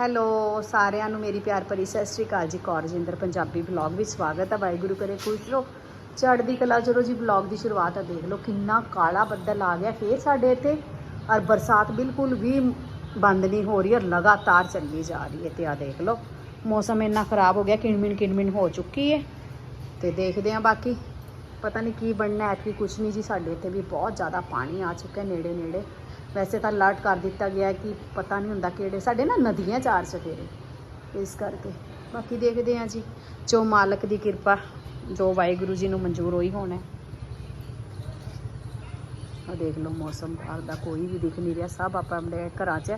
Hello, ਸਾਰਿਆਂ ਨੂੰ ਮੇਰੀ ਪਿਆਰ ਭਰੀ ਸਤਿ ਸ਼੍ਰੀ ਅਕਾਲ ਜੀ ਕੌਰਜਿੰਦਰ ਪੰਜਾਬੀ ਵਲੌਗ ਵਿੱਚ ਸਵਾਗਤ ਹੈ, ਵਾਹਿਗੁਰੂ ਕਰੇ ਖੁਸ਼ ਰਹੋ। ਚੜ੍ਹਦੀ ਕਲਾ ਚਲੋ ਜੀ ਵਲੌਗ ਦੀ ਸ਼ੁਰੂਆਤ ਆ, ਦੇਖ ਲਓ, ਕਿੰਨਾ ਕਾਲਾ ਬੱਦਲ ਆ ਗਿਆ, ਫੇਰ ਸਾਡੇ ਇੱਥੇ, ਔਰ ਬਰਸਾਤ ਬਿਲਕੁਲ ਵੀ ਬੰਦ ਨਹੀਂ ਹੋ ਰਹੀ, ਔਰ ਲਗਾਤਾਰ ਚੱਲੀ ਜਾ ਰਹੀ ਹੈ, ਤੇ ਆ ਦੇਖ ਲਓ, ਮੌਸਮ ਇੰਨਾ ਖਰਾਬ ਹੋ ਗਿਆ, ਕਿਣਮਿਣ ਕਿਣਮਿਣ ਹੋ ਚੁੱਕੀ ਹੈ, ਤੇ ਦੇਖਦੇ ਹਾਂ ਬਾਕੀ, ਪਤਾ ਨਹੀਂ ਕੀ ਬਣਨਾ ਹੈ ਕਿ ਕੁਛ ਨਹੀਂ ਜੀ, ਸਾਡੇ ਇੱਥੇ ਵੀ ਬਹੁਤ ਜ਼ਿਆਦਾ ਪਾਣੀ ਆ ਚੁੱਕਾ ਨੇੜੇ ਨੇੜੇ ਵੈਸੇ ਤਾਂ ਅਲਰਟ ਕਰ ਦਿੱਤਾ ਗਿਆ ਕਿ ਪਤਾ ਨਹੀਂ ਹੁੰਦਾ ਕਿਹੜੇ, ਸਾਡੇ ਨਾ ਨਦੀਆਂ ਚਾਰ ਚਫੇਰੇ ਇਸ ਕਰਕੇ। ਬਾਕੀ ਦੇਖਦੇ ਹਾਂ ਜੀ, ਜੋ ਮਾਲਕ ਦੀ ਕਿਰਪਾ, ਜੋ ਵਾਹਿਗੁਰੂ ਜੀ ਨੂੰ ਮਨਜ਼ੂਰ ਹੋਈ ਹੋਣਾ ਆ ਦੇਖ ਲਓ, ਮੌਸਮ ਬਾਹਰ ਦਾ ਕੋਈ ਵੀ ਦਿਖ ਨਹੀਂ ਰਿਹਾ, ਸਭ ਆਪਾਂ ਆਪਣੇ ਘਰਾਂ 'ਚ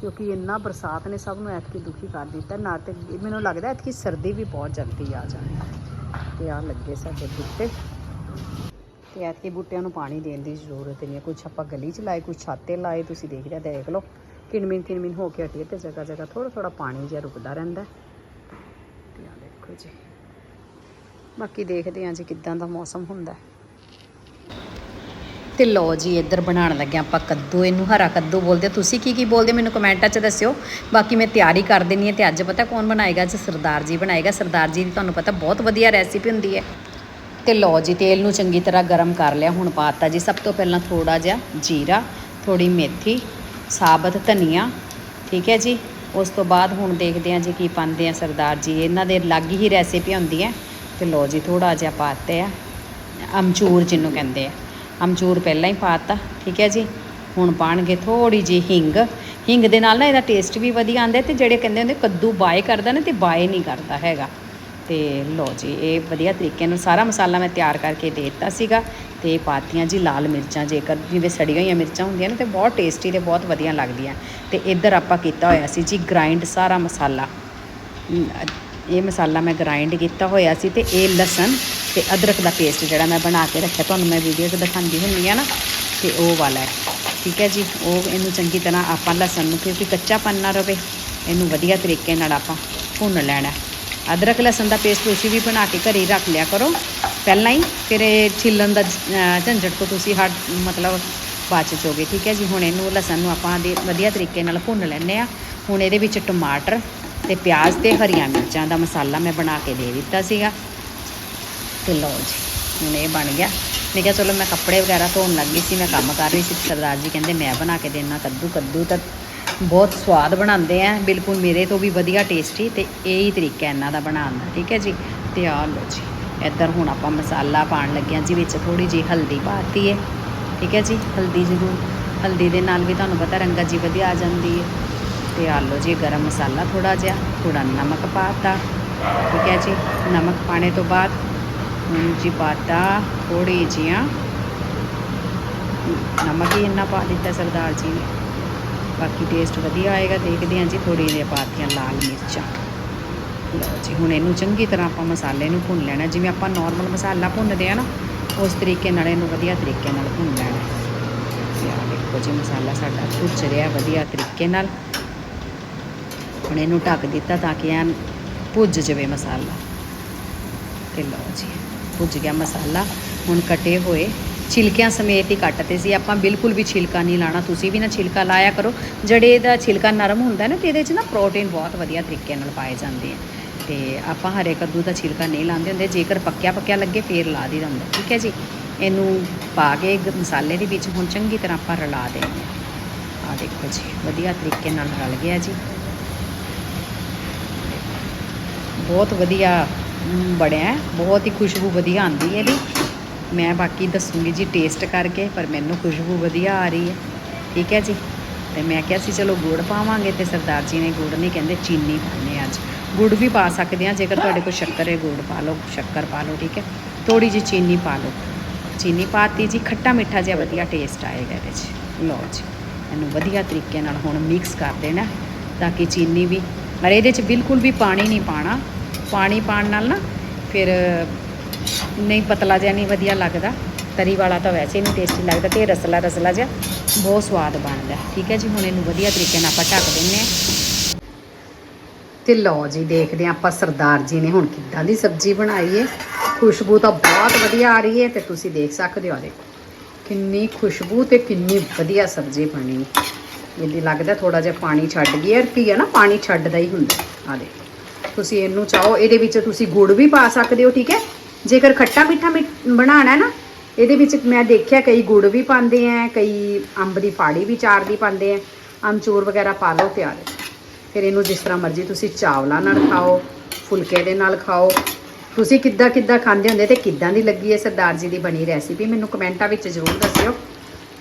ਕਿਉਂਕਿ ਇੰਨਾ ਬਰਸਾਤ ਨੇ ਸਭ ਨੂੰ ਐਤਕੀ ਦੁਖੀ ਕਰ ਦਿੱਤਾ, ਨਾ ਤੇ ਮੈਨੂੰ ਲੱਗਦਾ ਐਤਕੀ ਸਰਦੀ ਵੀ ਬਹੁਤ ਜਲਦੀ ਆ ਜਾਣੀ ਤੇ ਆ ਲੱਗੇ ਸਾਡੇ ਬੂਟੇ। ਤੇ ਐਤਕੀ ਬੂਟਿਆਂ ਨੂੰ ਪਾਣੀ ਦੇਣ ਦੀ ਜ਼ਰੂਰਤ ਨਹੀਂ ਹੈ। ਕੁਝ ਆਪਾਂ ਗਲੀ 'ਚ ਲਾਏ ਕੁਝ ਛੱਤ ਤੇ ਲਾਏ, ਤੁਸੀਂ ਦੇਖ ਰਿਹਾ ਦੇਖ ਲਓ। ਕਿਣਮਿਣ ਕਿਣਮਿਣ ਹੋ ਕੇ ਹਟੀ ਤੇ ਜਗ੍ਹਾ ਜਗ੍ਹਾ ਥੋੜਾ ਥੋੜਾ ਪਾਣੀ ਜਿਹਾ ਰੁਕਦਾ ਰਹਿੰਦਾ ਤੇ ਆ ਦੇਖੋ ਜੀ। ਬਾਕੀ ਦੇਖਦੇ ਹਾਂ ਜੀ ਕਿੱਦਾਂ ਦਾ ਮੌਸਮ ਹੁੰਦਾ ਤੇ ਲੋ ਜੀ, ਇੱਧਰ ਬਣਾਉਣ ਲੱਗੇ ਆਪਾਂ ਕੱਦੂ। ਇਹਨੂੰ ਹਰਾ ਕੱਦੂ ਬੋਲਦੇ ਤੁਸੀਂ ਕੀ ਕੀ ਬੋਲਦੇ ਮੈਨੂੰ ਕਮੈਂਟਾਂ 'ਚ ਦੱਸਿਓ। ਬਾਕੀ ਮੈਂ ਤਿਆਰੀ ਕਰ ਦੇਣੀ ਹੈ ਤੇ ਅੱਜ ਪਤਾ ਕੌਣ ਬਣਾਏਗਾ? ਅੱਜ ਸਰਦਾਰ ਜੀ ਬਣਾਏਗਾ। ਸਰਦਾਰ ਜੀ ਦੀ ਤੁਹਾਨੂੰ ਪਤਾ ਬਹੁਤ ਵਧੀਆ ਰੈਸਿਪੀ ਹੁੰਦੀ ਹੈ। ਤੇ ਲਓ ਜੀ, ਤੇਲ ਨੂੰ ਚੰਗੀ ਤਰ੍ਹਾਂ ਗਰਮ ਕਰ ਲਿਆ, ਹੁਣ ਪਾਤਾ ਜੀ। ਸਭ ਤੋਂ ਪਹਿਲਾਂ ਥੋੜਾ ਜਿਹਾ ਜੀਰਾ ਥੋੜੀ ਮੇਥੀ, ਸਾਬਤ ਧਨੀਆ, ਠੀਕ ਹੈ ਜੀ। ਉਸ ਤੋਂ ਬਾਅਦ ਹੁਣ ਦੇਖਦੇ ਹਾਂ ਜੀ ਕੀ ਪਾਉਂਦੇ ਆ ਸਰਦਾਰ ਜੀ। ਇਹਨਾਂ ਦੇ ਅਲੱਗ ਹੀ ਰੈਸਿਪੀ ਹੁੰਦੀ ਹੈ ਤੇ ਲਓ ਜੀ ਥੋੜਾ ਜਿਹਾ ਪਾਤੇ ਆ। ਅਮਚੂਰ ਜਿਹਨੂੰ ਕਹਿੰਦੇ ਆ। ਅਮਚੂਰ ਪਹਿਲਾਂ ਹੀ ਪਾਤਾ, ਠੀਕ ਹੈ ਜੀ। ਹੁਣ ਪਾਣਗੇ ਥੋੜੀ ਜੀ ਹਿੰਗ। ਹਿੰਗ ਦੇ ਨਾਲ ਨਾ ਇਹਦਾ ਟੇਸਟ ਵੀ ਵਧੀਆ ਆਉਂਦਾ ਤੇ ਜਿਹੜੇ ਕਹਿੰਦੇ ਹੁੰਦੇ ਕੱਦੂ ਬਾਏ ਕਰਦਾ ਨਾ ਤੇ ਬਾਏ ਨਹੀਂ ਕਰਦਾ ਹੈਗਾ। ਤੇ ਲੋ ਜੀ, ਇਹ ਵਧੀਆ ਤਰੀਕੇ ਨਾਲ ਸਾਰਾ ਮਸਾਲਾ ਮੈਂ ਤਿਆਰ ਕਰਕੇ ਦੇ ਦਿੱਤਾ ਸੀਗਾ ਤੇ ਪਾਤੀਆਂ ਜੀ ਲਾਲ ਮਿਰਚਾਂ, ਜੇਕਰ ਜਿਵੇਂ ਸੜੀਆਂ ਹੋਈਆਂ ਮਿਰਚਾਂ ਹੁੰਦੀਆਂ ਨੇ ਤੇ ਬਹੁਤ ਟੇਸਟੀ ਤੇ ਬਹੁਤ ਵਧੀਆ ਲੱਗਦੀਆਂ। ਤੇ ਇੱਧਰ ਆਪਾਂ ਕੀਤਾ ਹੋਇਆ ਸੀ ਜੀ ਗ੍ਰਾਈਂਡ ਸਾਰਾ ਮਸਾਲਾ। ਇਹ ਮਸਾਲਾ ਮੈਂ ਗ੍ਰਾਈਂਡ ਕੀਤਾ ਹੋਇਆ ਸੀ ਤੇ ਇਹ ਲਸਣ ਤੇ ਅਦਰਕ ਦਾ ਪੇਸਟ ਜਿਹੜਾ ਮੈਂ ਬਣਾ ਕੇ ਰੱਖਿਆ, ਤੁਹਾਨੂੰ ਮੈਂ ਵੀਡੀਓ 'ਚ ਦਿਖਾਉਂਦੀ ਹੁੰਦੀ ਆ ਨਾ, ਤੇ ਉਹ ਵਾਲਾ ਹੈ। ਠੀਕ ਹੈ ਜੀ, ਉਹ ਇਹਨੂੰ ਚੰਗੀ ਤਰ੍ਹਾਂ ਆਪਾਂ ਲਸਣ ਨੂੰ, ਕਿਉਂਕਿ ਕੱਚਾ ਨਾ ਰਵੇ, ਇਹਨੂੰ ਵਧੀਆ ਤਰੀਕੇ ਨਾਲ ਆਪਾਂ ਭੁੰਨ ਲੈਣਾ ਅਦਰਕ ਲਸਣ ਦਾ ਪੇਸਟ ਤੁਸੀਂ ਵੀ ਬਣਾ ਕੇ ਘਰੇ ਹੀ ਰੱਖ ਲਿਆ ਕਰੋ। ਪਹਿਲਾਂ ਹੀ ਫਿਰ ਇਹ ਛਿੱਲਣ ਦਾ ਅਹ, ਝੰਜਟ ਤੋਂ ਤੁਸੀਂ ਹਟ ਮਤਲਬ ਬਚ ਜਾਓਗੇ ਠੀਕ ਹੈ ਜੀ? ਹੁਣ ਇਹਨੂੰ ਲਸਣ ਨੂੰ ਆਪਾਂ ਦੇ ਵਧੀਆ ਤਰੀਕੇ ਨਾਲ ਭੁੰਨ ਲੈਂਦੇ ਆ ਹੁਣ ਇਹਦੇ ਵਿੱਚ ਟਮਾਟਰ ਤੇ ਪਿਆਜ਼ ਤੇ ਹਰੀਆਂ ਮਿਰਚਾਂ ਦਾ ਮਸਾਲਾ ਮੈਂ ਬਣਾ ਕੇ ਦੇ ਦਿੱਤਾ ਸੀਗਾ। ਤੇ ਲਓ ਜੀ ਹੁਣ ਇਹ ਬਣ ਗਿਆ। ਮੈਂ ਕਿਹਾ ਚਲੋ ਮੈਂ ਕੱਪੜੇ ਵਗੈਰਾ ਧੋਣ ਲੱਗੀ ਸੀ ਮੈਂ ਕੰਮ ਕਰ ਰਹੀ ਸੀ ਸਰਦਾਰ ਜੀ ਕਹਿੰਦੇ ਮੈਂ ਬਣਾ ਕੇ ਦੇਣਾ ਕੱਦੂ ਕੱਦੂ ਤਾਂ ਬਹੁਤ ਸਵਾਦ ਬਣਾਉਂਦੇ ਆ। ਬਿਲਕੁਲ ਮੇਰੇ ਤੋਂ ਵੀ ਵਧੀਆ ਟੇਸਟੀ ਤੇ ਇਹ ਹੀ ਤਰੀਕਾ ਇਹਨਾਂ ਦਾ ਬਣਾਉਣ ਦਾ, ਠੀਕ ਹੈ ਜੀ? ਤੇ ਆ ਲਓ ਜੀ, ਇੱਧਰ ਹੁਣ ਆਪਾਂ ਮਸਾਲਾ ਪਾਣ ਲੱਗਿਆ ਜੀ, ਵਿੱਚ ਥੋੜੀ ਜੀ ਹਲਦੀ ਪਾਤੀ ਹੈ ਠੀਕ ਹੈ ਜੀ? ਹਲਦੀ ਜ਼ਰੂਰ, ਹਲਦੀ ਦੇ ਨਾਲ ਵੀ ਤੁਹਾਨੂੰ ਪਤਾ ਰੰਗਤ ਜੀ ਵਧੀਆ ਆ ਜਾਂਦੀ ਹੈ ਤੇ ਆ ਲਓ ਜੀ, ਗਰਮ ਮਸਾਲਾ ਥੋੜਾ ਜਿਹਾ ਥੋੜਾ ਨਮਕ ਪਾਤਾ ਠੀਕ ਹੈ ਜੀ? ਨਮਕ ਪਾਣੇ ਤੋਂ ਬਾਅਦ ਹੁਣ ਜੀ ਪਾਤਾ ਥੋੜੀ ਜਿਹਾ ਨਮਕ ਹੀ ਇੰਨਾ ਪਾ ਦਿੱਤਾ ਸਰਦਾਰ ਜੀ ਨੇ। ਬਾਕੀ ਟੇਸਟ ਵਧੀਆ ਆਏਗਾ, ਦੇਖਦੇ ਹਾਂ ਜੀ ਥੋੜੀ ਜਿਹੀ ਪਾਤੀਆਂ ਲਾਲ ਮਿਰਚਾਂ। ਲਓ ਜੀ, ਹੁਣ ਇਹਨੂੰ ਚੰਗੀ ਤਰ੍ਹਾਂ ਆਪਾਂ ਮਸਾਲੇ ਨੂੰ ਭੁੰਨ ਲੈਣਾ, ਜਿਵੇਂ ਆਪਾਂ ਨਾਰਮਲ ਮਸਾਲਾ ਭੁੰਨਦੇ ਆ ਨਾ, ਉਸ ਤਰੀਕੇ ਨਾਲ ਇਹਨੂੰ ਵਧੀਆ ਤਰੀਕੇ ਨਾਲ ਭੁੰਨ ਲੈਣਾ। ਤੇ ਦੇਖੋ ਜੀ, ਮਸਾਲਾ ਸਾਡਾ ਭੁੱਜ ਰਿਹਾ ਵਧੀਆ ਤਰੀਕੇ ਨਾਲ। ਹੁਣ ਇਹਨੂੰ ਢੱਕ ਦਿੱਤਾ ਤਾਂ ਕਿ ਐਨ ਭੁੱਜ ਜਾਵੇ ਮਸਾਲਾ। ਤੇ ਲਓ ਜੀ ਭੁੱਜ ਗਿਆ ਮਸਾਲਾ। ਹੁਣ ਕਟੇ ਹੋਏ ਛਿਲਕਿਆਂ ਸਮੇਤ ਹੀ ਕੱਟਦੇ ਸੀ। ਆਪਾਂ ਬਿਲਕੁਲ ਵੀ ਛਿਲਕਾ ਨਹੀਂ ਲਾਣਾ ਤੁਸੀਂ ਵੀ ਨਾ ਛਿਲਕਾ ਲਾਇਆ ਕਰੋ। ਜਿਹੜੇ ਇਹਦਾ ਛਿਲਕਾ ਨਰਮ ਹੁੰਦਾ ਨਾ ਤੇ ਇਹਦੇ 'ਚ ਨਾ ਪ੍ਰੋਟੀਨ ਬਹੁਤ ਵਧੀਆ ਤਰੀਕੇ ਨਾਲ ਪਾਏ ਜਾਂਦੇ ਆ। ਤੇ ਆਪਾਂ ਹਰੇ ਕੱਦੂ ਦਾ ਛਿਲਕਾ ਨਹੀਂ ਲਾਉਂਦੇ ਹੁੰਦੇ ਜੇਕਰ ਪੱਕਿਆ ਪੱਕਿਆ ਲੱਗੇ ਫੇਰ ਲਾ ਦੀ ਹੁੰਦਾ ਠੀਕ ਹੈ ਜੀ? ਇਹਨੂੰ ਪਾ ਕੇ ਮਸਾਲੇ ਦੇ ਵਿੱਚ ਹੁਣ ਚੰਗੀ ਤਰ੍ਹਾਂ ਆਪਾਂ ਰਲਾ ਦੇਣੀ ਆ। ਦੇਖੋ ਜੀ ਵਧੀਆ ਤਰੀਕੇ ਨਾਲ ਰਲ ਗਿਆ ਜੀ। ਬਹੁਤ ਵਧੀਆ ਮ, ਬਣਿਆ ਬਹੁਤ ਹੀ ਖੁਸ਼ਬੂ ਵਧੀਆ ਆਉਂਦੀ ਹੈ ਇਹਦੀ। ਮੈਂ ਬਾਕੀ ਦੱਸੂਗੀ ਜੀ ਟੇਸਟ ਕਰਕੇ, ਪਰ ਮੈਨੂੰ ਖੁਸ਼ਬੂ ਵਧੀਆ ਆ ਰਹੀ ਹੈ। ਠੀਕ ਹੈ ਜੀ? ਤੇ ਮੈਂ ਕਿਹਾ ਸੀ, ਚਲੋ ਗੁੜ ਪਾਵਾਂਗੇ ਤੇ ਸਰਦਾਰ ਜੀ ਨੇ ਗੁੜ ਨਹੀਂ ਕਹਿੰਦੇ, ਚੀਨੀ ਪਾਉਂਦੇ ਹਾਂ ਅੱਜ। ਗੁੜ ਵੀ ਪਾ ਸਕਦੇ ਆ ਜੇਕਰ ਤੁਹਾਡੇ ਕੋਲ ਸ਼ੱਕਰ ਹੈ, ਗੁੜ ਪਾ ਲਓ, ਸ਼ੱਕਰ ਪਾ ਲਓ, ਠੀਕ ਹੈ? ਥੋੜੀ ਜਿਹੀ ਚੀਨੀ ਪਾ ਲਓ। ਚੀਨੀ ਪਾਤੀ ਜੀ, ਖੱਟਾ ਮਿੱਠਾ ਜਿਹਾ ਵਧੀਆ ਟੇਸਟ ਆਏਗਾ ਇਹਦੇ 'ਚ। ਲਓ ਜੀ, ਇਹਨੂੰ ਵਧੀਆ ਤਰੀਕੇ ਨਾਲ ਹੁਣ ਮਿਕਸ ਕਰ ਦੇਣਾ ਤਾਂ ਕਿ ਚੀਨੀ ਵੀ, ਪਰ ਇਹਦੇ 'ਚ ਬਿਲਕੁਲ ਵੀ ਪਾਣੀ ਨਹੀਂ ਪਾਣਾ ਪਾਣੀ ਪਾਣ ਨਾਲ ਨਾ, ਫਿਰ ਨਹੀਂ ਪਤਲਾ ਜਿਹਾ ਨਹੀਂ ਵਧੀਆ ਲੱਗਦਾ। ਤਰੀ ਵਾਲਾ ਤਾਂ ਵੈਸੇ ਨਹੀਂ ਟੇਸਟੀ ਲੱਗਦਾ ਤੇ ਰਸਲਾ ਰਸਲਾ ਜਿਹਾ ਬਹੁਤ ਸਵਾਦ ਬਣਦਾ। ਠੀਕ ਹੈ ਜੀ, ਹੁਣ ਇਹਨੂੰ ਵਧੀਆ ਤਰੀਕੇ ਨਾਲ ਆਪਾਂ ਢੱਕ ਦਿੰਨੇ ਆ ਤੇ ਲਓ ਜੀ, ਦੇਖਦੇ ਹਾਂ ਆਪਾਂ ਸਰਦਾਰ ਜੀ ਨੇ ਹੁਣ ਕਿੱਦਾਂ ਦੀ ਸਬਜ਼ੀ ਬਣਾਈ ਹੈ ਖੁਸ਼ਬੂ ਤਾਂ ਬਹੁਤ ਵਧੀਆ ਆ ਰਹੀ ਹੈ ਤੇ ਤੁਸੀਂ ਦੇਖ ਸਕਦੇ ਹੋ ਆ ਦੇਖੋ। ਕਿੰਨੀ ਖੁਸ਼ਬੂ ਤੇ ਕਿੰਨੀ ਵਧੀਆ ਸਬਜ਼ੀ ਬਣੀ। ਇਹਦੀ ਲੱਗਦਾ ਥੋੜਾ ਜਿਹਾ ਪਾਣੀ ਛੱਡ ਗਿਆ ਕੀ ਹੈ ਨਾ, ਪਾਣੀ ਛੱਡਦਾ ਹੀ ਹੁੰਦਾ। ਆ ਦੇਖੋ। ਤੁਸੀਂ ਇਹਨੂੰ ਚਾਹੋ, ਇਹਦੇ ਵਿੱਚ ਤੁਸੀਂ ਗੁੜ ਵੀ ਪਾ ਸਕਦੇ ਹੋ, ਠੀਕ ਹੈ? ਜੇਕਰ ਖੱਟਾ ਮਿੱਠਾ ਮਿੱਠ- ਬਣਾਉਣਾ ਨਾ, ਇਹਦੇ ਵਿੱਚ ਮੈਂ ਦੇਖਿਆ ਕਈ ਗੁੜ ਵੀ ਪਾਉਂਦੇ ਆ, ਕਈ ਅੰਬ ਦੀ ਫਾੜੀ ਵੀ, ਚਾਰ ਦੀ ਪਾਉਂਦੇ ਆ। ਅਮਚੂਰ ਵਗੈਰਾ ਪਾ ਲਓ ਤਿਆਰ। ਹੈ ਫਿਰ ਇਹਨੂੰ ਜਿਸ ਤਰ੍ਹਾਂ ਮਰਜ਼ੀ ਤੁਸੀਂ ਚਾਵਲਾਂ ਨਾਲ ਖਾਓ, ਫੁਲਕੇ ਦੇ ਨਾਲ ਖਾਓ। ਤੁਸੀਂ ਕਿੱਦਾਂ ਕਿੱਦਾਂ ਖਾਂਦੇ ਹੁੰਦੇ ਤੇ ਕਿੱਦਾਂ ਦੀ ਲੱਗੀ ਹੈ ਸਰਦਾਰ ਜੀ ਦੀ ਬਣੀ ਰੈਸਿਪੀ ਮੈਨੂੰ ਕਮੈਂਟਾਂ ਵਿੱਚ ਜ਼ਰੂਰ ਦੱਸਿਓ।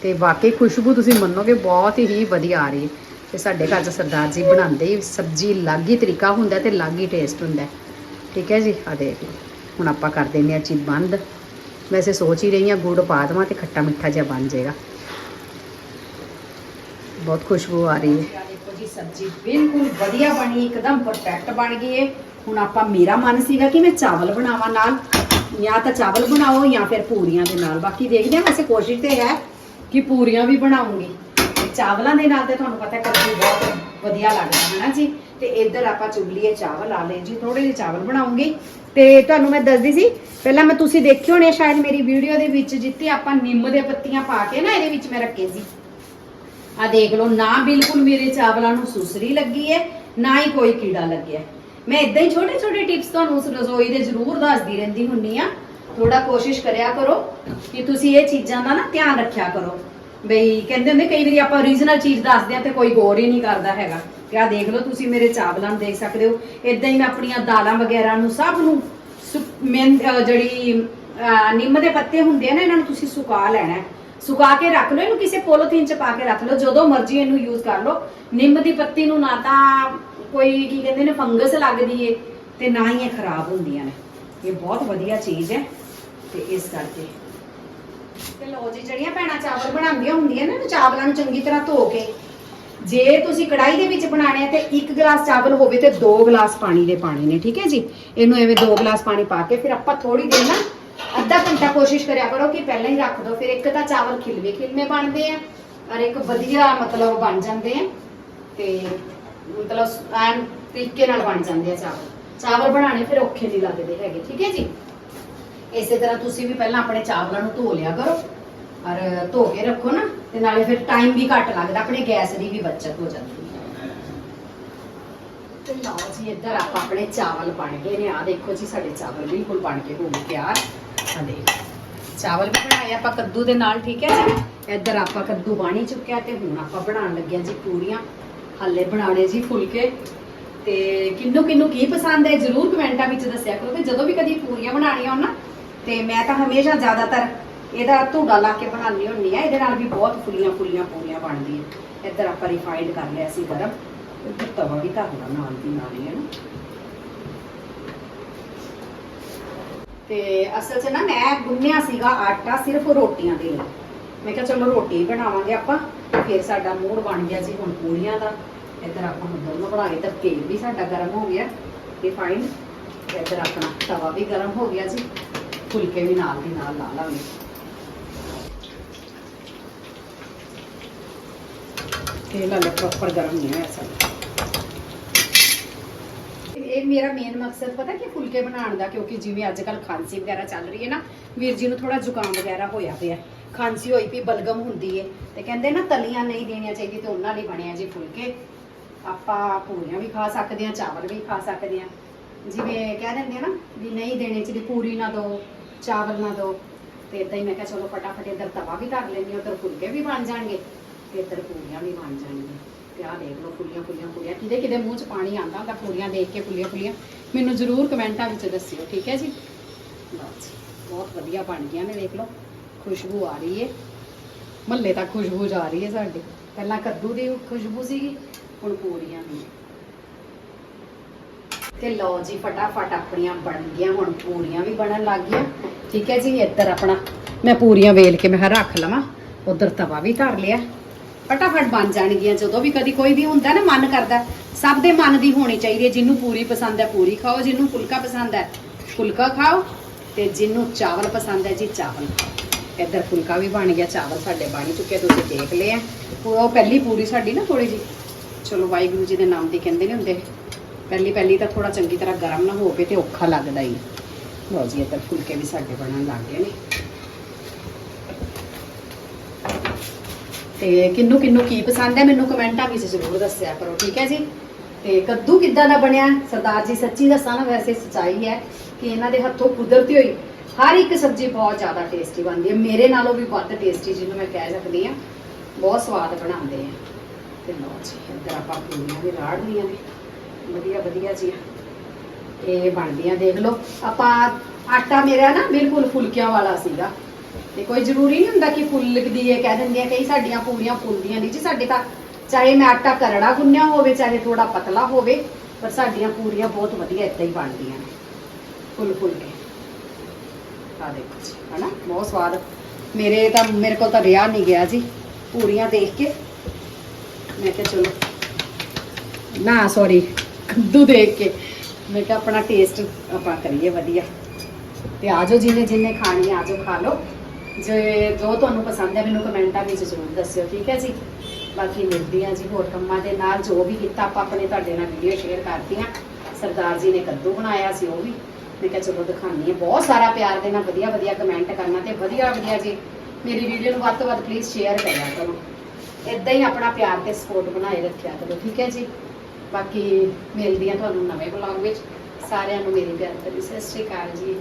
ਤੇ ਵਾਕਈ ਖੁਸ਼ਬੂ ਤੁਸੀਂ ਮੰਨੋਗੇ, ਬਹੁਤ ਹੀ ਵਧੀਆ ਆ ਰਹੀ ਹੈ। ਤੇ ਸਾਡੇ ਘਰ 'ਚ ਸਰਦਾਰ ਜੀ ਬਣਾਉਂਦੇ ਹੀ ਸਬਜ਼ੀ ਅਲੱਗ ਹੀ ਤਰੀਕਾ ਹੁੰਦਾ ਤੇ ਅਲੱਗ ਹੀ ਟੇਸਟ ਹੁੰਦਾ। ਠੀਕ ਹੈ ਜੀ, ਆ ਦੇਖ। ਲਓ ਹੁਣ ਆਪਾਂ ਕਰ ਦਿੰਦੇ ਹਾਂ ਚੀ ਬੰਦ। ਵੈਸੇ ਸੋਚ ਹੀ ਰਹੀ ਹਾਂ ਗੁੜ ਪਾ ਦੇਵਾਂ ਤੇ ਖੱਟਾ ਮਿੱਠਾ ਜਿਹਾ ਬਣ ਜਾਏਗਾ। ਬਹੁਤ ਖੁਸ਼ਬੂ ਆ ਰਹੀ ਹੈ। ਦੇਖੋ ਜੀ, ਸਬਜ਼ੀ ਬਿਲਕੁਲ ਵਧੀਆ ਬਣੀ, ਇੱਕਦਮ ਪਰਫੈਕਟ ਬਣ ਗਈ ਹੈ ਹੁਣ ਆਪਾਂ ਮੇਰਾ ਮਨ ਸੀਗਾ ਕਿ ਮੈਂ ਚਾਵਲ ਬਣਾਵਾਂ ਨਾਲ। ਜਾਂ ਤਾਂ ਚਾਵਲ ਬਣਾਓ ਜਾਂ ਫਿਰ ਪੂਰੀਆਂ ਦੇ ਨਾਲ। ਬਾਕੀ ਦੇਖਦੇ ਹਾਂ, ਵੈਸੇ ਕੋਸ਼ਿਸ਼ ਤੇ ਹੈ ਕਿ ਪੂਰੀਆਂ ਵੀ ਬਣਾਉਂਗੀ। ਤੇ ਚਾਵਲਾਂ ਦੇ ਨਾਲ ਤੇ ਤੁਹਾਨੂੰ ਪਤਾ ਕੱਦੂ ਬਹੁਤ ਵਧੀਆ ਲੱਗਦਾ ਹੈ ਨਾ ਜੀ? ਤੇ ਇੱਧਰ ਆਪਾਂ ਚੁਗਲੀਏ ਚਾਵਲ, ਆ ਲਏ ਜੀ ਥੋੜੇ ਜਿਹੇ ਚਾਵਲ ਬਣਾਉਂਗੀ। ਤੇ ਤੁਹਾਨੂੰ ਮੈਂ ਦੱਸਦੀ ਸੀ, ਪਹਿਲਾਂ ਮੈਂ ਤੁਸੀਂ ਦੇਖੇ ਹੋਣੇ ਸ਼ਾਇਦ ਮੇਰੀ ਵੀਡੀਓ ਦੇ ਵਿੱਚ ਜਿੱਤੇ ਆਪਾਂ ਨਿੰਮ ਦੇ ਪੱਤੀਆਂ ਪਾ ਕੇ ਨਾ ਇਹਦੇ ਵਿੱਚ ਮੈਂ ਰੱਖੇ ਸੀ। ਆ ਦੇਖ ਲਓ, ਨਾ ਬਿਲਕੁਲ ਮੇਰੇ ਚਾਵਲਾਂ ਨੂੰ ਸੁਸਰੀ ਲੱਗੀ ਹੈ ਨਾ ਹੀ ਕੋਈ ਕੀੜਾ ਲੱਗਿਆ। ਮੈਂ ਇਦਾਂ ਹੀ ਛੋਟੇ ਛੋਟੇ ਟਿਪਸ ਤੁਹਾਨੂੰ ਉਸ ਰਸੋਈ ਦੇ ਜ਼ਰੂਰ ਦੱਸਦੀ ਰਹਿੰਦੀ ਹੁੰਨੀ ਆ। ਥੋੜਾ ਕੋਸ਼ਿਸ਼ ਕਰਿਆ ਕਰੋ ਕਿ ਤੁਸੀਂ ਇਹ ਚੀਜ਼ਾਂ ਦਾ ਨਾ ਧਿਆਨ ਰੱਖਿਆ ਕਰੋ। ਬਈ ਕਹਿੰਦੇ ਹੁੰਦੇ, ਕਈ ਵਾਰੀ ਆਪਾਂ ਓਰੀਜਨਲ ਚੀਜ਼ ਦੱਸਦੇ ਆ ਤੇ ਕੋਈ ਗੌਰ ਹੀ ਨਹੀਂ ਕਰਦਾ ਹੈਗਾ। ਤੇ ਆ ਦੇਖ ਲਓ, ਤੁਸੀਂ ਮੇਰੇ ਚਾਵਲਾਂ ਨੂੰ ਦੇਖ ਸਕਦੇ ਹੋ। ਇਦਾਂ ਹੀ ਮੈਂ ਆਪਣੀਆਂ ਦਾਲਾਂ ਵਗੈਰਾ ਨੂੰ ਸਭ ਨੂੰ ਸੁ- ਮੇਨ ਜਿਹੜੀ, ਅਹ ਨਿੰਮ ਦੇ ਪੱਤੇ ਹੁੰਦੇ ਆ ਨਾ, ਇਹਨਾਂ ਨੂੰ ਤੁਸੀਂ ਸੁਕਾ ਲੈਣਾ ਸੁਕਾ ਕੇ ਰੱਖ ਲਓ, ਇਹਨੂੰ ਕਿਸੇ ਪੋਲੀਥੀਨ ਚ ਪਾ ਕੇ ਰੱਖ ਲਓ, ਜਦੋਂ ਮਰਜ਼ੀ ਇਹਨੂੰ ਯੂਜ਼ ਕਰ ਲਓ। ਨਿੰਮ ਦੀ ਪੱਤੀ ਨੂੰ ਨਾ ਤਾਂ ਕੋਈ ਕੀ ਕਹਿੰਦੇ ਨੇ, ਫੰਗਸ ਲੱਗਦੀ ਏ ਤੇ ਨਾ ਹੀ ਇਹ ਖਰਾਬ ਹੁੰਦੀਆਂ ਨੇ। ਇਹ ਬਹੁਤ ਵਧੀਆ ਚੀਜ਼ ਹੈ ਤੇ ਇਸ ਕਰਕੇ। ਤੇ ਲੋ ਜੀ, ਜਿਹੜੀਆਂ ਭੈਣਾਂ ਚਾਵਲ ਬਣਾਉਂਦੀਆਂ ਹੁੰਦੀਆਂ ਨੇ ਨਾ, ਚਾਵਲਾਂ ਨੂੰ ਚੰਗੀ ਤਰ੍ਹਾਂ ਧੋ ਕੇ ਜੇ ਤੁਸੀਂ ਕੜਾਈ ਦੇ ਵਿੱਚ ਬਣਾਣੇ ਆ ਤੇ 1 ਗਲਾਸ ਚਾਵਲ ਹੋਵੇ ਤੇ 2 ਗਲਾਸ ਪਾਣੀ ਦੇ ਪਾਣੇ ਨੇ, ਠੀਕ ਹੈ ਜੀ? ਇਹਨੂੰ ਐਵੇਂ 2 ਗਲਾਸ ਪਾਣੀ ਪਾ ਕੇ ਫਿਰ ਆਪਾਂ ਥੋੜੀ ਦੇਰ ਨਾ ਅੱਧਾ ਘੰਟਾ ਕੋਸ਼ਿਸ਼ ਕਰਿਆ ਕਰੋ ਕਿ ਪਹਿਲਾਂ ਹੀ ਰੱਖ ਦਿਓ ਫਿਰ ਇੱਕ ਤਾਂ ਚਾਵਲ ਖਿਲਵੇ ਖਿਲਵੇਂ ਬਣਦੇ ਆ ਔਰ ਇੱਕ ਵਧੀਆ ਮਤਲਬ ਬਣ ਜਾਂਦੇ ਆ ਤੇ ਮਤਲਬ ਐਨ ਤਰੀਕੇ ਨਾਲ ਬਣ ਜਾਂਦੇ ਆ ਚਾਵਲ। ਚਾਵਲ ਬਣਾਣੇ ਫਿਰ ਔਖੇ ਨਹੀਂ ਲੱਗਦੇ ਹੈਗੇ, ਠੀਕ ਹੈ ਜੀ? ਇਸੇ ਤਰ੍ਹਾਂ ਤੁਸੀਂ ਵੀ ਪਹਿਲਾਂ ਆਪਣੇ ਚਾਵਲਾਂ ਨੂੰ ਧੋ ਲਿਆ ਕਰੋ। ਔਰ ਧੋ ਕੇ ਰੱਖੋ ਨਾ, ਤੇ ਨਾਲੇ ਫਿਰ ਟਾਈਮ ਵੀ ਘੱਟ ਲੱਗਦਾ, ਆਪਣੇ ਗੈਸ ਦੀ ਵੀ ਬਚਤ ਹੋ ਜਾਂਦੀ ਹੈ। ਤੇ ਲਓ ਜੀ, ਇੱਧਰ ਆਪਾਂ ਆਪਣੇ ਚਾਵਲ ਬਣ ਗਏ ਨੇ। ਆ ਦੇਖੋ ਜੀ, ਸਾਡੇ ਚਾਵਲ ਬਿਲਕੁਲ ਬਣ ਕੇ ਹੋ ਗਏ ਤਿਆਰ। ਆ ਦੇਖੋ। ਚਾਵਲ ਵੀ ਬਣਾਏ ਆਪਾਂ ਕੱਦੂ ਦੇ ਨਾਲ, ਠੀਕ ਹੈ ਜੀ? ਇੱਧਰ ਆਪਾਂ ਕੱਦੂ ਬਣ ਚੁੱਕਿਆ ਤੇ ਹੁਣ ਆਪਾਂ ਬਣਾਉਣ ਲੱਗਿਆ ਜੀ ਪੂਰੀਆਂ। ਹਾਲੇ ਬਣਾਉਣੇ ਜੀ ਫੁਲਕੇ। ਤੇ ਕਿੰਨੂੰ ਕਿੰਨੂੰ ਕੀ ਪਸੰਦ ਹੈ, ਜਰੂਰ ਕਮੈਂਟਾਂ ਵਿੱਚ ਦੱਸਿਆ ਕਰੋ। ਤੇ ਜਦੋਂ ਵੀ ਕਦੀ ਪੂਰੀਆਂ ਬਣਾਉਣੀਆਂ ਹੋਣ ਨਾ, ਤੇ ਮੈਂ ਤਾਂ ਹਮੇਸ਼ਾ ਜ਼ਿਆਦਾਤਰ ਇਹਦਾ ਧੂੜਾ ਲਾ ਕੇ ਬਣਾਉਣੀ ਹੁੰਨੀ ਆ, ਇਹਦੇ ਨਾਲ ਵੀ ਬਹੁਤ ਫੁੱਲੀਆਂ ਫੁੱਲੀਆਂ ਪੂਰੀਆਂ ਬਣਦੀਆਂ। ਇੱਧਰ ਆਪਾਂ ਰਿਫਾਈਂਡ ਕਰ ਲਿਆ ਸੀ ਗਰਮ ਇੱਧਰ ਤਵਾ ਵੀ ਧਰ ਲਾ ਨਾਲ ਦੀ ਨਾਲ ਹੀ, ਹੈ ਨਾ। ਤੇ ਅਸਲ 'ਚ ਨਾ ਮੈਂ ਗੁੰਨਿਆ ਸੀਗਾ ਆਟਾ ਸਿਰਫ ਰੋਟੀਆਂ ਦੇ ਲਈ। ਮੈਂ ਕਿਹਾ ਚਲੋ ਰੋਟੀ ਹੀ ਬਣਾਵਾਂਗੇ ਆਪਾਂ, ਫਿਰ ਸਾਡਾ ਮੂਡ ਬਣ ਗਿਆ ਜੀ ਹੁਣ ਪੂਰੀਆਂ ਦਾ। ਇੱਧਰ ਆਪਾਂ ਹੁਣ ਦੋਨੋਂ ਬਣਾ ਕੇ ਤਾਂ ਤੇਲ ਵੀ ਸਾਡਾ ਗਰਮ ਹੋ ਗਿਆ ਰਿਫਾਈਂਡ ਇੱਧਰ ਆਪਣਾ ਤਵਾ ਵੀ ਗਰਮ ਹੋ ਗਿਆ ਜੀ ਫੁਲਕੇ ਵੀ ਨਾਲ ਦੀ ਨਾਲ ਲਾ ਲਾਂਗੇ। ਤੇਲ ਹਲੇ ਪ੍ਰੋਪਰ ਗਰਮ ਨਹੀਂ ਹੋਇਆ ਸਾਡਾ ਇਹ ਮੇਰਾ ਮੇਨ ਮਕਸਦ ਪਤਾ ਕਿ ਫੁਲਕੇ ਬਣਾਉਣ ਦਾ, ਕਿਉਂਕਿ ਜਿਵੇਂ ਅੱਜ ਕੱਲ ਖਾਂਸੀ ਵਗੈਰਾ ਚੱਲ ਰਹੀ ਹੈ ਨਾ, ਵੀਰ ਜੀ ਨੂੰ ਥੋੜਾ ਜ਼ੁਕਾਮ ਵਗੈਰਾ ਹੋਇਆ ਪਿਆ। ਖਾਂਸੀ ਹੋਈ ਪਈ, ਬਲਗਮ ਹੁੰਦੀ ਹੈ। ਤੇ ਕਹਿੰਦੇ ਨਾ, ਤਲੀਆਂ ਨਹੀਂ ਦੇਣੀਆਂ ਚਾਹੀਦੀ ਤੇ ਉਹਨਾਂ ਲਈ ਬਣਿਆ ਜੀ ਫੁਲਕੇ। ਆਪਾਂ ਪੂਰੀਆਂ ਵੀ ਖਾ ਸਕਦੇ ਹਾਂ, ਚਾਵਲ ਵੀ ਖਾ ਸਕਦੇ ਹਾਂ। ਜਿਵੇਂ ਕਹਿ ਦਿੰਦੇ ਆ ਨਾ, ਵੀ ਨਹੀਂ ਦੇਣੇ ਚਾਹੀਦੀ ਪੂਰੀ ਨਾ ਦੋ, ਚਾਵਲ ਨਾ ਦੋ। ਤੇ ਇਦਾਂ ਹੀ ਮੈਂ ਕਿਹਾ, ਚਲੋ ਫਟਾਫਟ ਇੱਧਰ ਤਵਾ ਵੀ ਧਰ ਲੈਂਦੀ ਹਾਂ, ਉੱਧਰ ਫੁਲਕੇ ਵੀ ਬਣ ਜਾਣਗੇ। ਤੇ ਇੱਧਰ ਪੂਰੀਆਂ ਵੀ ਬਣ ਜਾਣਗੀਆਂ। ਤੇ ਆਹ ਦੇਖ ਲਓ ਫੁੱਲੀਆਂ ਫੁੱਲੀਆਂ ਪੂਰੀਆਂ ਕਿਤੇ ਕਿਤੇ ਮੂੰਹ 'ਚ ਪਾਣੀ ਆਉਂਦਾ ਹੁੰਦਾ ਪੂਰੀਆਂ ਦੇਖ ਕੇ ਫੁੱਲੀਆਂ ਫੁੱਲੀਆਂ। ਮੈਨੂੰ ਜ਼ਰੂਰ ਕਮੈਂਟਾਂ ਵਿੱਚ ਦੱਸਿਓ, ਠੀਕ ਹੈ ਜੀ? ਬਸ, ਬਹੁਤ ਵਧੀਆ ਬਣ ਗਈਆਂ ਨੇ, ਦੇਖ ਲਓ। ਖੁਸ਼ਬੂ ਆ ਰਹੀ ਹੈ ਮਹੱਲੇ ਤੱਕ ਖੁਸ਼ਬੂ ਜਾ ਰਹੀ ਹੈ ਸਾਡੇ। ਪਹਿਲਾਂ ਕੱਦੂ ਦੀ ਖੁਸ਼ਬੂ ਸੀਗੀ, ਹੁਣ ਪੂਰੀਆਂ ਦੀ ਤੇ ਲਓ ਜੀ, ਫਟਾਫਟ ਆਪਣੀਆਂ ਬਣ ਗਈਆਂ, ਹੁਣ ਪੂਰੀਆਂ ਵੀ ਬਣਨ ਲੱਗ ਗਈਆਂ। ਠੀਕ ਹੈ ਜੀ, ਇੱਧਰ ਆਪਣਾ ਮੈਂ ਪੂਰੀਆਂ ਵੇਲ ਕੇ ਮੈਂ ਕਿਹਾ ਰੱਖ ਲਵਾਂ। ਉਧਰ ਤਵਾ ਵੀ ਧਰ ਲਿਆ। ਫਟਾਫਟ ਬਣ ਜਾਣਗੀਆਂ। ਜਦੋਂ ਵੀ ਕਦੀ ਕੋਈ ਵੀ ਹੁੰਦਾ ਨਾ, ਮਨ ਕਰਦਾ, ਸਭ ਦੇ ਮਨ ਦੀ ਹੋਣੀ ਚਾਹੀਦੀ ਹੈ। ਜਿਹਨੂੰ ਪੂਰੀ ਪਸੰਦ ਹੈ, ਪੂਰੀ ਖਾਓ। ਜਿਹਨੂੰ ਫੁਲਕਾ ਪਸੰਦ ਹੈ, ਫੁਲਕਾ ਖਾਓ। ਤੇ ਜਿਹਨੂੰ ਚਾਵਲ ਪਸੰਦ ਹੈ, ਜੀ ਚਾਵਲ ਖਾਓ। ਇੱਧਰ ਫੁਲਕਾ ਵੀ ਬਣ ਗਿਆ, ਚਾਵਲ ਸਾਡੇ ਬਣ ਚੁੱਕੇ ਤੁਸੀਂ ਦੇਖ ਲਏ ਆ। ਉਹ ਪਹਿਲੀ ਪੂਰੀ ਸਾਡੀ ਨਾ ਥੋੜੀ ਜੀ ਚਲੋ, ਵਾਹਿਗੁਰੂ ਜੀ ਦੇ ਨਾਮ ਦੀ ਕਹਿੰਦੇ ਨਹੀਂ ਹੁੰਦੇ। ਪਹਿਲੀ ਪਹਿਲੀ ਤਾਂ ਥੋੜਾ ਚੰਗੀ ਤਰ੍ਹਾਂ ਗਰਮ ਨਾ ਹੋਵੇ ਤੇ ਔਖਾ ਲੱਗਦਾ ਹੀ। ਲਓ ਜੀ, ਇੱਧਰ ਫੁਲਕੇ ਵੀ ਸਾਡੇ ਬਣਨ ਲੱਗ ਗਏ ਨੇ। ਤੇ ਕਿੰਨੂੰ ਕਿੰਨੂੰ ਕੀ ਪਸੰਦ ਹੈ, ਮੈਨੂੰ ਕਮੈਂਟਾਂ ਵਿੱਚ ਜ਼ਰੂਰ ਦੱਸਿਆ ਕਰੋ, ਠੀਕ ਹੈ ਜੀ? ਤੇ ਕੱਦੂ ਕਿੱਦਾਂ ਦਾ ਬਣਿਆ? ਸਰਦਾਰ ਜੀ ਸੱਚੀ ਦੱਸਾਂ ਨਾ, ਵੈਸੇ ਸੱਚਾਈ ਹੈ ਕਿ ਇਹਨਾਂ ਦੇ ਹੱਥੋਂ ਕੁਦਰਤੀ ਹੋਈ, ਹਰ ਇੱਕ ਸਬਜ਼ੀ ਬਹੁਤ ਜ਼ਿਆਦਾ ਟੇਸਟੀ ਬਣਦੀ ਹੈ। ਮੇਰੇ ਨਾਲੋਂ ਵੀ ਵੱਧ ਟੇਸਟੀ ਜਿਹਨੂੰ ਮੈਂ ਕਹਿ ਸਕਦੀ ਹਾਂ, ਬਹੁਤ ਸਵਾਦ ਬਣਾਉਂਦੇ ਆ। ਤੇ ਲਓ ਜੀ, ਇੱਧਰ ਆਪਾਂ ਪੂਰੀਆਂ ਵੀ ਰਾੜ ਲਈਆਂ ਨੇ। ਵਧੀਆ ਵਧੀਆ ਜੀ। ਇਹ ਬਣਦੀਆਂ, ਦੇਖ ਲਓ। ਆਪਾਂ ਆਟਾ ਮੇਰਾ ਨਾ ਬਿਲਕੁਲ ਫੁਲਕਿਆਂ ਵਾਲਾ ਸੀਗਾ। ਤੇ ਕੋਈ ਜ਼ਰੂਰੀ ਨਹੀਂ ਹੁੰਦਾ ਕਿ ਫੁੱਲਦੀ ਹੈ, ਕਹਿ ਦਿੰਦੀਆਂ ਕਈ ਸਾਡੀਆਂ ਪੂਰੀਆਂ ਫੁੱਲਦੀਆਂ ਨਹੀਂ ਜੀ, ਸਾਡੇ ਤਾਂ ਚਾਹੇ ਮੈਂ ਆਟਾ ਕਰੜਾ ਗੁੰਨਿਆ ਹੋਵੇ, ਚਾਹੇ ਥੋੜਾ ਪਤਲਾ ਹੋਵੇ, ਪਰ ਸਾਡੀਆਂ ਪੂਰੀਆਂ ਬਹੁਤ ਵਧੀਆ ਇੱਦਾਂ ਹੀ ਬਣਦੀਆਂ ਨੇ, ਫੁੱਲ ਫੁੱਲ ਕੇ। ਆ ਦੇਖੋ ਜੀ, ਹਨਾ, ਬਹੁਤ ਸਵਾਦ। ਮੇਰੇ ਤਾਂ, ਮੇਰੇ ਕੋਲ ਤਾਂ ਰਿਆ ਨਹੀਂ ਗਿਆ ਜੀ, ਪੂਰੀਆਂ ਦੇਖ ਕੇ। ਮੈਂ ਕਿਹਾ ਚਲੋ, ਨਾ ਸੌਰੀ ਕੱਦੂ ਦੇਖ ਕੇ। ਮੈਂ ਕਿਹਾ ਆਪਣਾ ਟੇਸਟ ਆਪਾਂ ਕਰੀਏ ਵਧੀਆ। ਤੇ ਆਜੋ ਜਿਹਨੇ ਜਿਹਨੇ ਖਾਣੀ ਆ ਆਜੋ ਖਾ ਲਓ। ਜੇ ਜੋ ਤੁਹਾਨੂੰ ਪਸੰਦ ਹੈ, ਮੈਨੂੰ ਕਮੈਂਟਾਂ ਵਿੱਚ ਜ਼ਰੂਰ ਦੱਸਿਓ, ਠੀਕ ਹੈ ਜੀ? ਬਾਕੀ ਮਿਲਦੀ ਆ ਜੀ ਹੋਰ ਕੰਮਾਂ ਦੇ ਨਾਲ, ਜੋ ਵੀ ਕੀਤਾ ਆਪਾਂ ਆਪਣੇ ਤੁਹਾਡੇ ਨਾਲ ਵੀਡੀਓ ਸ਼ੇਅਰ ਕਰਦੀ ਕਰਤੀਆਂ। ਸਰਦਾਰ ਜੀ ਨੇ ਕੱਦੂ ਬਣਾਇਆ ਸੀ, ਉਹ ਵੀ। ਮੈਂ ਕਿਹਾ ਚਲੋ ਦਿਖਾਉਂਦੀ ਹਾਂ। ਬਹੁਤ ਸਾਰਾ ਪਿਆਰ ਦੇ ਨਾਲ ਵਧੀਆ ਵਧੀਆ ਕਮੈਂਟ ਕਰਨਾ ਤੇ ਵਧੀਆ ਵਧੀਆ ਜੀ। ਮੇਰੀ ਵੀਡੀਓ ਨੂੰ ਵੱਧ ਤੋਂ ਵੱਧ ਪਲੀਜ਼ ਸ਼ੇਅਰ ਕਰਿਆ ਕਰੋ। ਇਦਾਂ ਹੀ ਆਪਣਾ ਪਿਆਰ ਤੇ ਸਪੋਰਟ ਬਣਾਏ ਰੱਖਿਆ ਕਰੋ, ਠੀਕ ਹੈ ਜੀ? ਬਾਕੀ ਮਿਲਦੀ ਆ ਤੁਹਾਨੂੰ ਨਵੇਂ ਬਲੌਗ ਵਿੱਚ। ਸਾਰਿਆਂ ਨੂੰ ਮੇਰੀ ਪਿਆਰ ਭਰੀ ਸਤਿ ਸ਼੍ਰੀ ਅਕਾਲ ਜੀ।